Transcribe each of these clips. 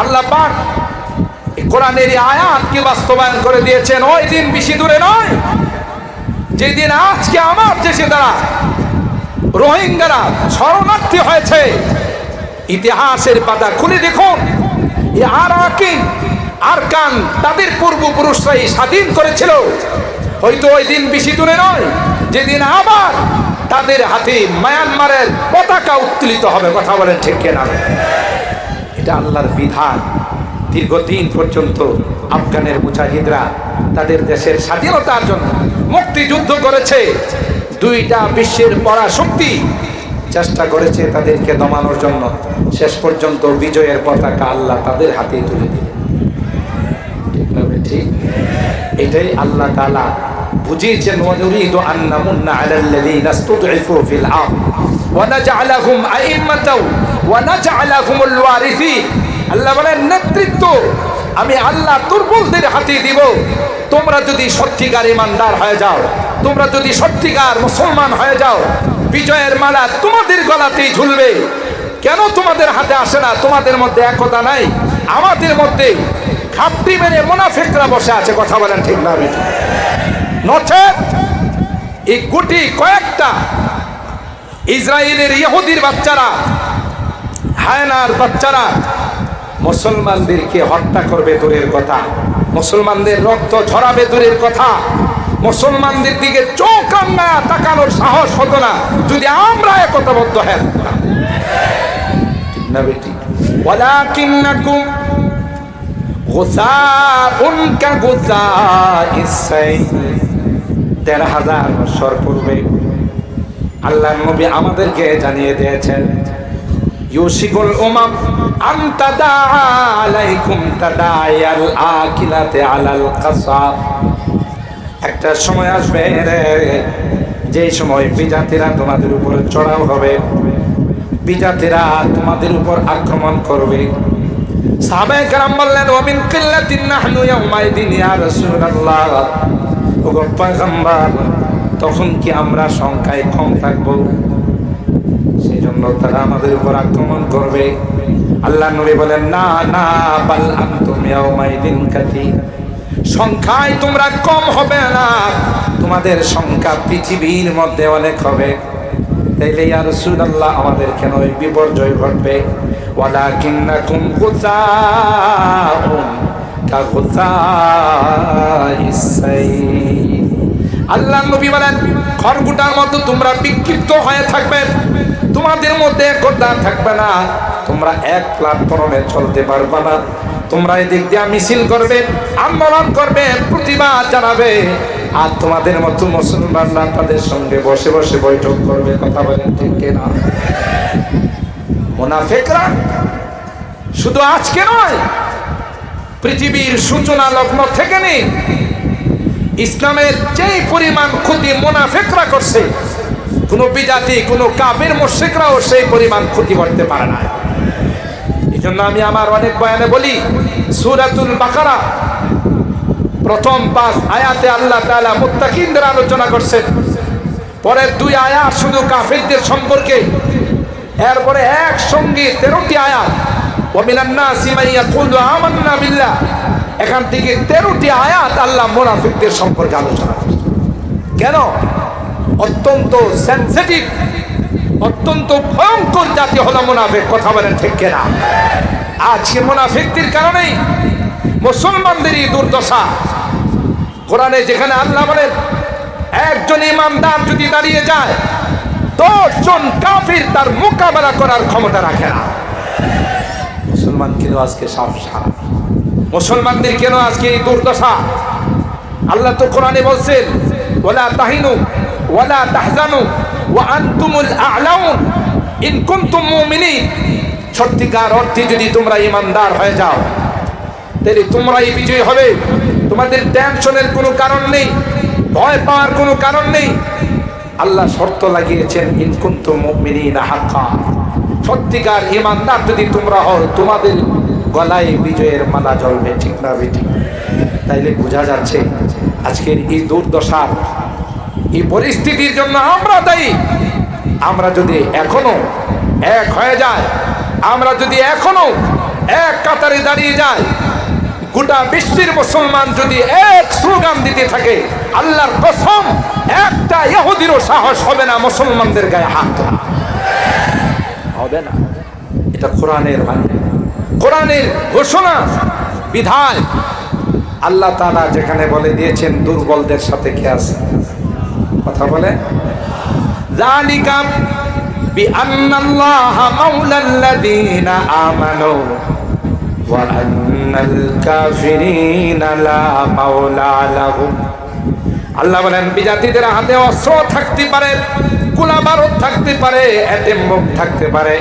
আল্লাহ পাক কোরআনের আয়াতকে বাস্তবায়ন করে দিয়েছেন। ওই দিন বেশি দূরে নয়। যেদিন আজকে আমার দেশে দ্বারা রোহিঙ্গারা শরণার্থী হয়েছে, ইতিহাসের পাতা খুলে দেখুন। আরকান তাদের পূর্বপুরুষরাই স্বাধীন করেছিল। হয়তো ওই দিন বেশি দূরে নয়। যেদিন আবার তাদের হাতে মায়ানমারের পতাকা উত্তোলিত হবে, কথা বলেন ঠিক কেনা? এটা আল্লাহর বিধান। দীর্ঘদিন পর্যন্ত আফগানের মুজাহিদরা তাদের দেশের স্বাধীনতার জন্য মুক্তিযুদ্ধ করেছে। দুইটা বিশ্বের পরাশক্তি চেষ্টা করেছে তাদেরকে দমানোর জন্য। শেষ পর্যন্ত বিজয়ের পতাকা আল্লাহ তাদের হাতে তুলে দিলেন। ঠিক? এটাই আল্লাহ তাআলা বুঝিয়েছেন ওয়ানুরিদু আন নামুন্না আলাল্লাযীনা ইসতুদঈফু ফিল আরদ। ওয়া নাজআলাহুম আইম্মাতাও ওয়া নাজআলাহুমুল ওয়ারিসিন আল্লাহ বলেন নেতৃত্ব আমি আল্লাহ দুর্বলদের হাতে দিব। তোমরা যদি সত্যিকার ইমানদার হয়ে যাও তোমরা যদি সত্যিকার মুসলমান হয়ে যাও বিজয়ের মালা তোমাদের গলাতেই ঝুলবে। কেন তোমাদের হাতে আসে না? তোমাদের মধ্যে একতা নাই। আমাদের মধ্যে খাপটি মেরে মোনাফেকরা বসে আছে। কথা বলেন ঠিক না? নচেত এই গুটি কয়েকটা ইসরায়েলের ইহুদির বাচ্চারা, হায়নার বাচ্চারা মুসলমানদেরকে হত্যা করবে দূরের কথা, মুসলমানদের রক্ত ঝরাবে দূরের কথা, মুসলমানদের দিকে চোখ আন্না তাকানোর সাহস হতো না, যদি আমরা একতাবদ্ধ হ্যাঁ ঠিক না বেটি? ওয়ালাকিন্নাকুম গোসাউন কা গোসাইস সাইল দেড় হাজার বছর পূর্বে আল্লাহ নবী আমাদেরকে জানিয়ে দিয়েছেন ইউসিকুল উমাম আন্তাদা আলাইকুম তাদায়াল আকিলাতে আলাল কাসাব একটা সময় আসবে রে, যে সময় বিজাতিরা তোমাদের উপর চড়াও হবে, বিজাতিরা তোমাদের উপর আক্রমণ করবে। সাহাবায়ে কেরাম বললেন ওমিন কিল্লাতিন নাহনু ইয়াউমাইদিন ইয়া রাসূলুল্লাহ। তখন কি আমরা সংখ্যায় কম থাকব? সেই জন্য তারা আমাদের উপর আক্রমণ করবে। আল্লাহ নবী বলেন, না না, বাল আনতুম ইয়াউমাইদিন কাতি সংখ্যায় তোমরা কম হবে না। তোমাদের সংখ্যা পৃথিবীর মধ্যে অনেক হবে। তাইলে ইয়া রাসূলুল্লাহ, আমাদের কেন ওই বিপর্যয় ঘটবে? ওয়ালাকিন্নাকুম সাইল আল্লাহ নবী বলেন খড়গুটার মতো তোমরা বিক্ষিপ্ত হয়ে থাকবে। তোমাদের মধ্যে একতা থাকবে না। তোমরা এক প্ল্যাটফর্মে চলতে পারবে না। তোমরা এদিক দিয়ে মিছিল করবে, আন্দোলন করবে, প্রতিবাদ জানাবে। আর তোমাদের মতো মুসলমানরা তাদের সঙ্গে বসে বসে বৈঠক করবে। কথা বলেন ঠিক কিনা? মোনাফেকরা শুধু আজকে নয় পৃথিবীর সূচনা লগ্ন থেকে নেই ইসলামের যেই পরিমাণ ক্ষতি মোনাফেকরা করছে, কোন বিজাতি, কোন কাবের মোশেকরাও সেই পরিমাণ ক্ষতি করতে পারে না। এই জন্য আমি আমার অনেক বয়ানে বলি, সুরাতুল বাকারা, প্রথম পাঁচ আয়াতে আল্লাহ তাআলা মুত্তাকিনদের আলোচনা করছেন। পরের দুই আয়াত শুধু কাফেরদের সম্পর্কে, এরপরে এক সঙ্গে তেরোটি আয়াত এখান থেকে তেরোটি আয়াত আল্লাহ মোনাফিকদের সম্পর্কে আলোচনা। কেন? অত্যন্ত সেন্সিটিভ অত্যন্ত ভয়ঙ্কর জাতি হলো মোনাফিক, কথা বলেন ঠিক কেনা? আজকে মোনাফিকদের কারণেই মুসলমানদেরই দুর্দশা। কোরআনে যেখানে আল্লাহ বলেন, একজন ইমানদার যদি দাঁড়িয়ে যায়, দশজন কাফির তার মোকাবেলা করার ক্ষমতা রাখে না। মুসলমান কেন আজকে সাহস হারা মুসলমানদের কেন আজকে এই দুর্দশা? আল্লাহ তো কোরআনে বলছেন ওলা তাহিনু, ওয়ালা তাহজানু, ওয়া আনতুমুল আ'লাউন, ইন কুনতুম মুমিনিন। সত্যিকার অর্থে যদি তোমরা ইমানদার হয়ে যাও, তাহলে তোমরাই বিজয়ী হবে। তোমাদের টেনশনের কোনো কারণ নেই, ভয় পাওয়ার কোনো কারণ নেই। আল্লাহ শর্ত লাগিয়েছেন, ইন কুনতুম মুমিনিনা হাক্কা। সত্যিকার ইমানদার যদি তোমরা হও, তোমাদের গলায় বিজয়ের মালা জ্বলবে, ঠিক না বেটি তাইলে বোঝা যাচ্ছে আজকের এই দুর্দশার এই পরিস্থিতির জন্য আমরা দায়ী আমরা যদি এখনও এক হয়ে যায় আমরা যদি এখনও এক কাতারে দাঁড়িয়ে যায় গোটা বিশ্বের মুসলমান যদি এক স্লোগান দিতে থাকে, আল্লাহর কসম, একটা ইহুদিরও সাহস হবে না মুসলমানদের গায়ে হাত। হবে না। এটা কোরআনের মানে কোরআনের ঘোষণা, বিধান। আল্লাহ তালা যেখানে বলে দিয়েছেন, দুর্বলদের সাথে কে আছে? কথা বলে। আমানু আল্লাহ বলেন, বিজাতিদের হাতে অস্ত্র থাকতে পারে, গোলা বারুদ থাকতে পারে এটেম বোম থাকতে পারে,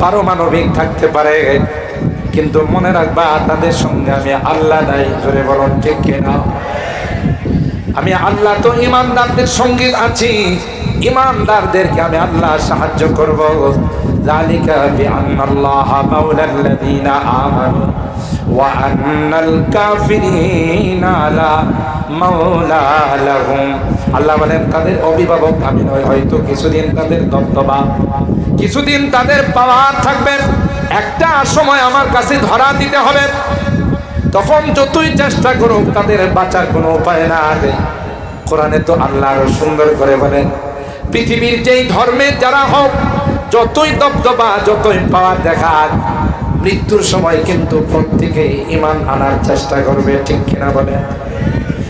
পারমাণবিক থাকতে পারে। কিন্তু মনে রাখবা, তাদের সঙ্গে আমি আল্লাহ নাই, জোরে বলুন, ঠিক কিনা আমি আল্লাহ তো ইমানদারদের সঙ্গে আছি, ইমানদারদেরকে আমি আল্লাহ সাহায্য করব। জালিকা বিআন্নাল্লাহ মাওলাল্লাযীনা আমানু, ওয়া আন্নাল কাফিরিনা লা মাওলা লাহুম। আল্লাহ বলেন, তাদের অভিভাবক আমি নয় হয়তো কিছুদিন তাদের দবদবা কিছুদিন তাদের পাওয়ার থাকবে। একটা সময় আমার কাছে ধরা দিতে হবে। তখন যতই চেষ্টা করুক, তাদের বাঁচার কোনো উপায় না আছে। কোরআনে তো আল্লাহ সুন্দর করে বলেন পৃথিবীর যেই ধর্মের যারা হোক, যতই দবদবা যতই পাওয়ার দেখাক, মৃত্যুর সময় কিন্তু প্রত্যেকেই ইমান আনার চেষ্টা করবে, ঠিক কিনা বলে?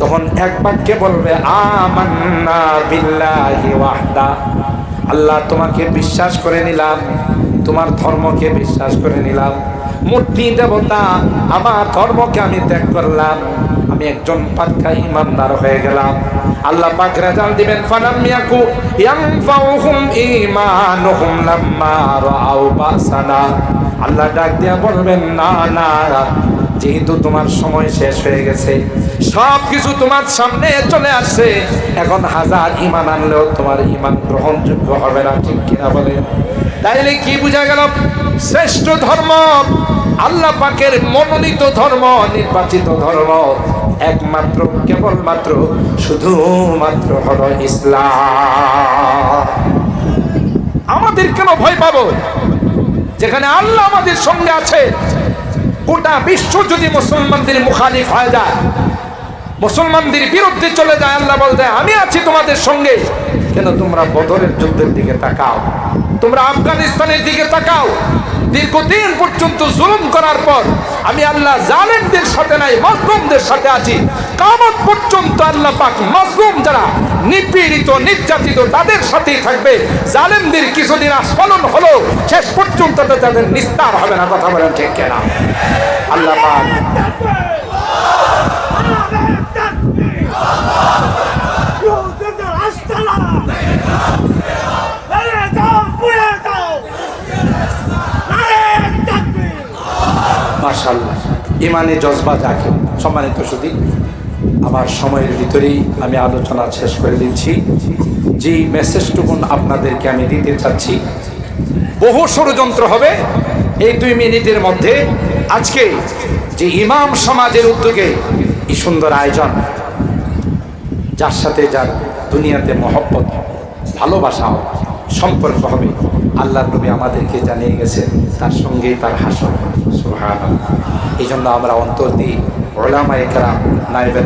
তখন এক বাক্যে বলবে আল্লাহ তোমাকে বিশ্বাস করে নিলাম, তোমার ধর্মকে বিশ্বাস করে নিলাম। মূর্তি দেবতা, আমার ধর্মকে আমি ত্যাগ করলাম। আমি একজন পাক্কা ইমানদার হয়ে গেলাম। আল্লাহ পাক রেজাল্ট দিবেন, ফালাম ইয়াকু ইয়ানফাউহুম ঈমানুহুম লাম্মা রাআউ বাসানা। আল্লাহ ডাক দিয়া বলবেন, না না যেহেতু তোমার সময় শেষ হয়ে গেছে সব কিছু তোমার সামনে চলে আসছে। এখন হাজার ইমান আনলেও তোমার ইমান গ্রহণযোগ্য হবে না, ঠিক কিনা বলে? তাইলে কি বোঝা গেল? শ্রেষ্ঠ ধর্ম, আল্লাহ পাকের মনোনীত ধর্ম, নির্বাচিত ধর্ম একমাত্র, কেবলমাত্র, শুধুমাত্র হলো ইসলাম। আমাদের কেন ভয় পাবো? যেখানে আল্লাহ আমাদের সঙ্গে আছে গোটা বিশ্ব যদি মুসলমানদের মুখালিফ হয়ে যায়, মুসলমানদের বিরুদ্ধে চলে যায়, আল্লাহ বলতে, আমি আছি তোমাদের সঙ্গে। কেন তোমরা বদরের যুদ্ধের দিকে তাকাও? তোমরা আফগানিস্তানের দিকে তাকাও। দীর্ঘদিন পর্যন্ত জুলুম করার পর আমি আল্লাহ জালেমদের সাথে নাই, মজলুমদের সাথে আছি। কামত পর্যন্ত আল্লাহ পাক মজলুম যারা নিপীড়িত, নির্যাতিত, তাদের সাথেই থাকবে। জালেমদের কিছুদিন আস্ফলন হলো, শেষ পর্যন্ত তো তাদের নিস্তার হবে না, কথা বলেন ঠিক কেনা? আল্লাহ পাক। মাশাল্লাহ ইমানে জজবা যাকে, সম্মানিত শুধু আমার সময়ের ভিতরেই আমি আলোচনা শেষ করে দিচ্ছি। যে মেসেজটুকুন আপনাদেরকে আমি দিতে চাচ্ছি বহু ষড়যন্ত্র হবে এই দুই মিনিটের মধ্যে। আজকে যে ইমাম সমাজের উদ্যোগে এই সুন্দর আয়োজন যার সাথে যার দুনিয়াতে মহব্বত ভালোবাসা হবে, সম্পর্ক হবে আল্লাহ নবী আমাদেরকে জানিয়ে গেছেন তার সঙ্গেই তার হাসন এই জন্য আমরা অন্তর দিই ওলামা একরাম নাইবের